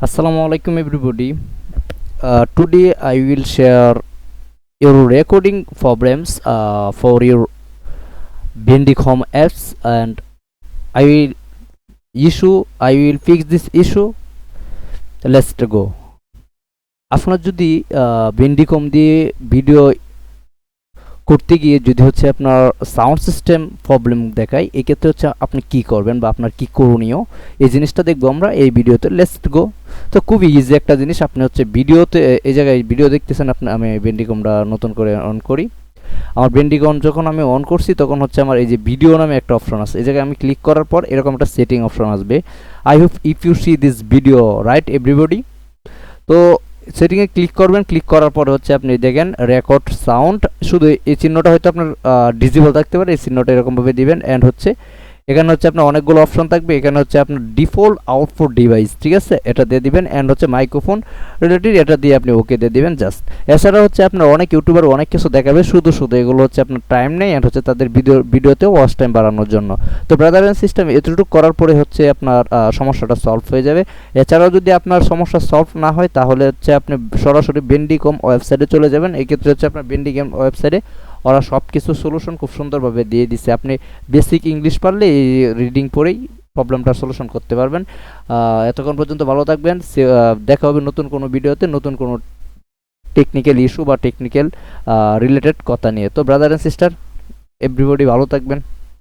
Assalamu alaikum everybody. Uh, today I will share your recording problems uh, for your Bendic Home apps and I will issue I will fix this issue. Let's go. আপনার যদি বেন্ডিকম দিয়ে video করতে গিয়ে যদি হচ্ছে আপনার sound system problem দেখায় এক্ষেত্রে হচ্ছে আপনি কি করবেন বা আপনার কি করণীয় এই জিনিসটা দেখব আমরা এই ভিডিওতে লেটস গো তো খুবই ইজি একটা জিনিস। আপনি হচ্ছে ভিডিওতে, এই জায়গায় ভিডিও দেখতেছেন, আপনি, আমি বেন্ডিকমটা নতুন করে অন করি। আমার বেন্ডিকম যখন আমি অন করছি, তখন হচ্ছে আমার এই যে ভিডিও নামে একটা অপশন আছে। এই জায়গায় আমি ক্লিক করার পর এরকম একটা সেটিং অপশন আসবে। I hope if you see this video right everybody তো সেটিংয়ে ক্লিক করবেন ক্লিক করার পর হচ্ছে আপনি দেখেন রেকর্ড সাউন্ড শুধু এই চিহ্নটা হয়তো আপনার ডিজিবল থাকতে পারে, এই চিহ্নটা এরকমভাবে দিবেন। অ্যান্ড হচ্ছে এখানে হচ্ছে আপনার অনেকগুলো অপশন থাকবে। এখানে হচ্ছে আপনার ডিফল্ট আউটপুট ডিভাইস ঠিক আছে? এটা দিয়ে দিবেন অ্যান্ড হচ্ছে মাইক্রোফোন রিলেটেড এটা দিয়ে আপনি ওকে দিয়ে দিবেন জাস্ট এছাড়া হচ্ছে আপনার অনেক ইউটিউবার অনেক কিছু দেখাবে, শুধু শুধু এগুলো হচ্ছে আপনার টাইম নেই অ্যান্ড হচ্ছে তাদের ভিডিও ভিডিওতেও ওয়াচ টাইম বাড়ানোর জন্য। তো ব্রাদার অ্যান্ড সিস্টেম এতটুকু করার পরে হচ্ছে আপনার সমস্যাটা সলভ হয়ে যাবে। এছাড়াও যদি আপনার সমস্যা সলভ না হয়, তাহলে হচ্ছে আপনি সরাসরি বেন্ডিকম ওয়েবসাইটে চলে যাবেন। এক্ষেত্রে হচ্ছে আপনার বেন্ডিকম ওয়েবসাইটে ওরা সব কিছু সলিউশন খুব সুন্দরভাবে দিয়ে দিছে। আপনি বেসিক ইংলিশ পারলে এই রিডিং পড়েই প্রবলেমটা সলিউশন করতে পারবেন। এতক্ষণ পর্যন্ত ভালো থাকবেন। দেখা হবে নতুন কোনো ভিডিওতে নতুন কোনো টেকনিক্যাল ইস্যু বা টেকনিক্যাল রিলেটেড কথা নিয়ে। তো ব্রাদার অ্যান্ড সিস্টার এভরিবডি ভালো থাকবেন।